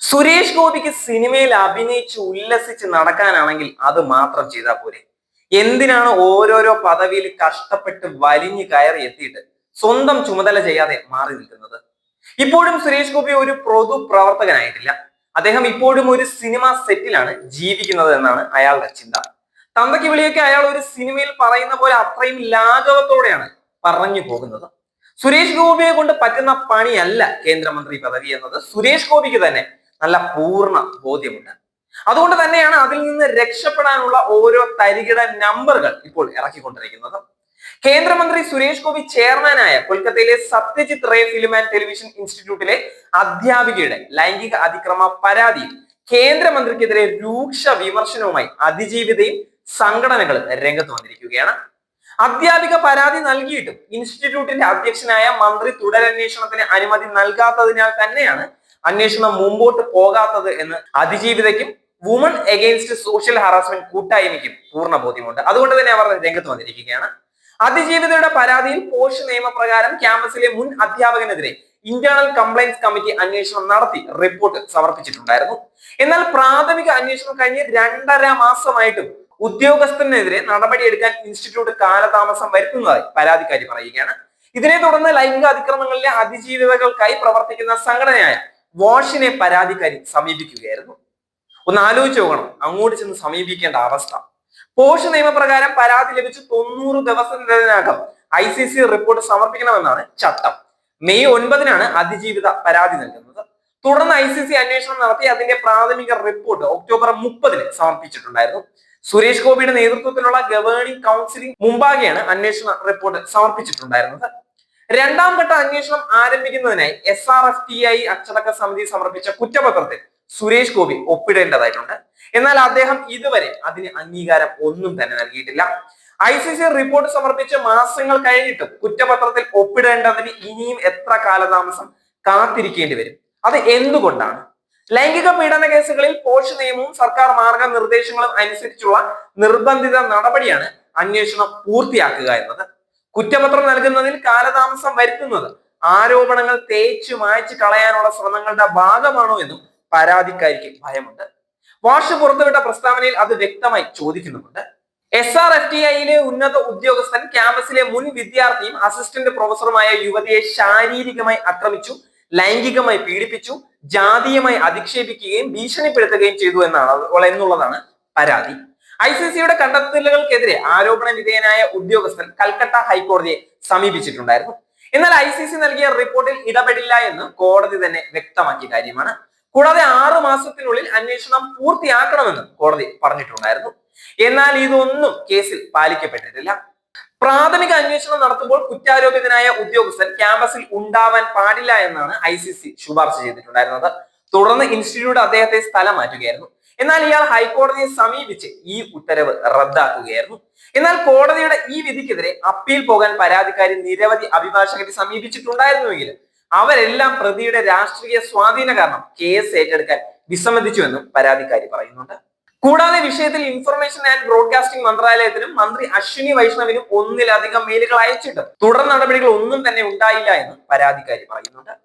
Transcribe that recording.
സുരേഷ് ഗോപിക്ക് സിനിമയിൽ അഭിനയിച്ച് ഉല്ലസിച്ച് നടക്കാനാണെങ്കിൽ അത് മാത്രം ചെയ്താൽ പോരെ. എന്തിനാണ് ഓരോരോ പദവിയിൽ കഷ്ടപ്പെട്ട് വലിഞ്ഞു കയറി എത്തിയിട്ട് സ്വന്തം ചുമതല ചെയ്യാതെ മാറി നിൽക്കുന്നത്? ഇപ്പോഴും സുരേഷ് ഗോപി ഒരു പൊതു പ്രവർത്തകനായിട്ടില്ല. അദ്ദേഹം ഇപ്പോഴും ഒരു സിനിമ സെറ്റിലാണ് ജീവിക്കുന്നത് എന്നാണ് അയാളുടെ ചിന്ത. തന്തയ്ക്ക് വിളിയൊക്കെ അയാൾ ഒരു സിനിമയിൽ പറയുന്ന പോലെ അത്രയും ലാഘവത്തോടെയാണ് പറഞ്ഞു പോകുന്നത്. സുരേഷ് ഗോപിയെ കൊണ്ട് പറ്റുന്ന പണിയല്ല കേന്ദ്രമന്ത്രി പദവി എന്നത്. സുരേഷ് ഗോപിക്ക് തന്നെ നല്ല പൂർണ ബോധ്യമുണ്ട്. അതുകൊണ്ട് തന്നെയാണ് അതിൽ നിന്ന് രക്ഷപ്പെടാനുള്ള ഓരോ തരികിട നമ്പറുകൾ ഇപ്പോൾ ഇറക്കിക്കൊണ്ടിരിക്കുന്നത്. കേന്ദ്രമന്ത്രി സുരേഷ് ഗോപി ചെയർമാനായ കൊൽക്കത്തയിലെ Satyajit Ray film and television ഇൻസ്റ്റിറ്റ്യൂട്ടിലെ അധ്യാപികയുടെ ലൈംഗിക അതിക്രമ പരാതിയിൽ കേന്ദ്രമന്ത്രിക്കെതിരെ രൂക്ഷ വിമർശനവുമായി അതിജീവിതയും സംഘടനകളും രംഗത്ത് വന്നിരിക്കുകയാണ്. അധ്യാപിക പരാതി നൽകിയിട്ടും ഇൻസ്റ്റിറ്റ്യൂട്ടിന്റെ അധ്യക്ഷനായ മന്ത്രി തുടരന്വേഷണത്തിന് അനുമതി നൽകാത്തതിനാൽ തന്നെയാണ് അന്വേഷണം മുമ്പോട്ട് പോകാത്തത് എന്ന് അതിജീവിതയ്ക്കും വുമൺ എഗെയിൻസ്റ്റ് സോഷ്യൽ ഹറാസ്മെന്റ് കൂട്ടായ്മയ്ക്കും പൂർണ ബോധ്യമുണ്ട്. അതുകൊണ്ട് തന്നെ അവർ രംഗത്ത് വന്നിരിക്കുകയാണ്. അതിജീവിതയുടെ പരാതിയിൽ പോഷ് നിയമപ്രകാരം ക്യാമ്പസിലെ മുൻ അധ്യാപകനെതിരെ ഇന്റേണൽ കംപ്ലൈൻസ് കമ്മിറ്റി അന്വേഷണം നടത്തി റിപ്പോർട്ട് സമർപ്പിച്ചിട്ടുണ്ടായിരുന്നു. എന്നാൽ പ്രാഥമിക അന്വേഷണം കഴിഞ്ഞ് രണ്ടര മാസമായിട്ടും ഉദ്യോഗസ്ഥനെതിരെ നടപടിയെടുക്കാൻ ഇൻസ്റ്റിറ്റ്യൂട്ട് കാലതാമസം വരുത്തുന്നതായി പരാതിക്കാരി പറയുകയാണ്. ഇതിനെ തുടർന്ന് ലൈംഗിക അതിക്രമങ്ങളിലെ അതിജീവിതകൾക്കായി പ്രവർത്തിക്കുന്ന സംഘടനയായ വാഷിനെ പരാതിക്കാരി സമീപിക്കുകയായിരുന്നു. ഒന്ന് ആലോചിച്ച് നോക്കണം. അങ്ങോട്ട് ചെന്ന് സമീപിക്കേണ്ട അവസ്ഥ. പോഷ നിയമപ്രകാരം പരാതി ലഭിച്ച് തൊണ്ണൂറ് ദിവസത്തിനകം ഐ സി സി റിപ്പോർട്ട് സമർപ്പിക്കണമെന്നാണ് ചട്ടം. മെയ് ഒൻപതിനാണ് അതിജീവിത പരാതി നൽകുന്നത്. തുടർന്ന് ഐ സി സി അന്വേഷണം നടത്തി അതിന്റെ പ്രാഥമിക റിപ്പോർട്ട് ഒക്ടോബർ മുപ്പതിന് സമർപ്പിച്ചിട്ടുണ്ടായിരുന്നു. സുരേഷ് ഗോപിയുടെ നേതൃത്വത്തിലുള്ള ഗവേണിംഗ് കൗൺസിലിംഗ് മുമ്പാകെയാണ് അന്വേഷണ റിപ്പോർട്ട് സമർപ്പിച്ചിട്ടുണ്ടായിരുന്നത്. രണ്ടാം ഘട്ട അന്വേഷണം ആരംഭിക്കുന്നതിനായി S R F T I അച്ചടക്ക സമിതി സമർപ്പിച്ച കുറ്റപത്രത്തിൽ സുരേഷ് ഗോപി ഒപ്പിടേണ്ടതായിട്ടുണ്ട്. എന്നാൽ അദ്ദേഹം ഇതുവരെ അതിന് അംഗീകാരം ഒന്നും തന്നെ നൽകിയിട്ടില്ല. ഐ സി സി റിപ്പോർട്ട് സമർപ്പിച്ച് മാസങ്ങൾ കഴിഞ്ഞിട്ടും കുറ്റപത്രത്തിൽ ഒപ്പിടേണ്ടതിന് ഇനിയും എത്ര കാലതാമസം കാത്തിരിക്കേണ്ടി വരും? അത് എന്തുകൊണ്ടാണ്? ലൈംഗിക പീഡന കേസുകളിൽ പോഷ് നിയമവും സർക്കാർ മാർഗനിർദ്ദേശങ്ങളും അനുസരിച്ചുള്ള നിർബന്ധിത നടപടിയാണ് അന്വേഷണം പൂർത്തിയാക്കുക എന്നത്. കുറ്റപത്രം നൽകുന്നതിൽ കാലതാമസം വരുത്തുന്നത്. ആരോപണങ്ങൾ തേച്ചു മായ്ച്ചു കളയാനുള്ള ശ്രമങ്ങളുടെ ഭാഗമാണോ എന്നും പരാതിക്കാരിക്ക് ഭയമുണ്ട്. വാഷ് പുറത്തുവിട്ട പ്രസ്താവനയിൽ അത് വ്യക്തമായി ചോദിക്കുന്നുമുണ്ട്. എസ് ആർ എഫ് ടി ഐയിലെ ഉന്നത ഉദ്യോഗസ്ഥൻ ക്യാമ്പസിലെ മുൻ വിദ്യാർത്ഥിയും അസിസ്റ്റന്റ് പ്രൊഫസറുമായ യുവതിയെ ശാരീരികമായി ആക്രമിച്ചു ലൈംഗികമായി പീഡിപ്പിച്ചു ജാതീയമായി അധിക്ഷേപിക്കുകയും ഭീഷണിപ്പെടുത്തുകയും ചെയ്തു എന്നാണ് എന്നുള്ളതാണ് പരാതി. ഐ സി സിയുടെ കണ്ടെത്തലുകൾക്കെതിരെ ആരോപണ വിധേയനായ ഉദ്യോഗസ്ഥൻ കൽക്കട്ട ഹൈക്കോടതിയെ സമീപിച്ചിട്ടുണ്ടായിരുന്നു. എന്നാൽ ഐ സി സി നൽകിയ റിപ്പോർട്ടിൽ ഇടപെടില്ല എന്ന് കോടതി തന്നെ വ്യക്തമാക്കിയ കാര്യമാണ്. കൂടാതെ ആറു മാസത്തിനുള്ളിൽ അന്വേഷണം പൂർത്തിയാക്കണമെന്ന് കോടതി പറഞ്ഞിട്ടുണ്ടായിരുന്നു. എന്നാൽ ഇതൊന്നും കേസിൽ പാലിക്കപ്പെട്ടിട്ടില്ല. പ്രാഥമിക അന്വേഷണം നടത്തുമ്പോൾ കുറ്റാരോപിതനായ ഉദ്യോഗസ്ഥൻ ക്യാമ്പസിൽ ഉണ്ടാവാൻ പാടില്ല എന്നാണ് ഐ സി സി ശുപാർശ ചെയ്തിട്ടുണ്ടായിരുന്നത്. തുടർന്ന് ഇൻസ്റ്റിറ്റ്യൂട്ട് അദ്ദേഹത്തെ സ്ഥലം മാറ്റുകയായിരുന്നു. എന്നാൽ ഇയാൾ ഹൈക്കോടതിയെ സമീപിച്ച് ഈ ഉത്തരവ് റദ്ദാക്കുകയായിരുന്നു. എന്നാൽ കോടതിയുടെ ഈ വിധിക്കെതിരെ അപ്പീൽ പോകാൻ പരാതിക്കാരി നിരവധി അഭിഭാഷകരെ സമീപിച്ചിട്ടുണ്ടായിരുന്നുവെങ്കിലും അവരെല്ലാം പ്രതിയുടെ രാഷ്ട്രീയ സ്വാധീന കാരണം കേസ് ഏറ്റെടുക്കാൻ വിസമ്മതിച്ചുവെന്നും പരാതിക്കാരി പറയുന്നുണ്ട്. കൂടാതെ വിഷയത്തിൽ ഇൻഫർമേഷൻ ആൻഡ് ബ്രോഡ്കാസ്റ്റിംഗ് മന്ത്രാലയത്തിനും മന്ത്രി അശ്വിനി വൈഷ്ണവിനും ഒന്നിലധികം മെയിലുകൾ അയച്ചിട്ടും തുടർ നടപടികൾ ഒന്നും തന്നെ ഉണ്ടായില്ല എന്നും പരാതിക്കാരി പറയുന്നുണ്ട്.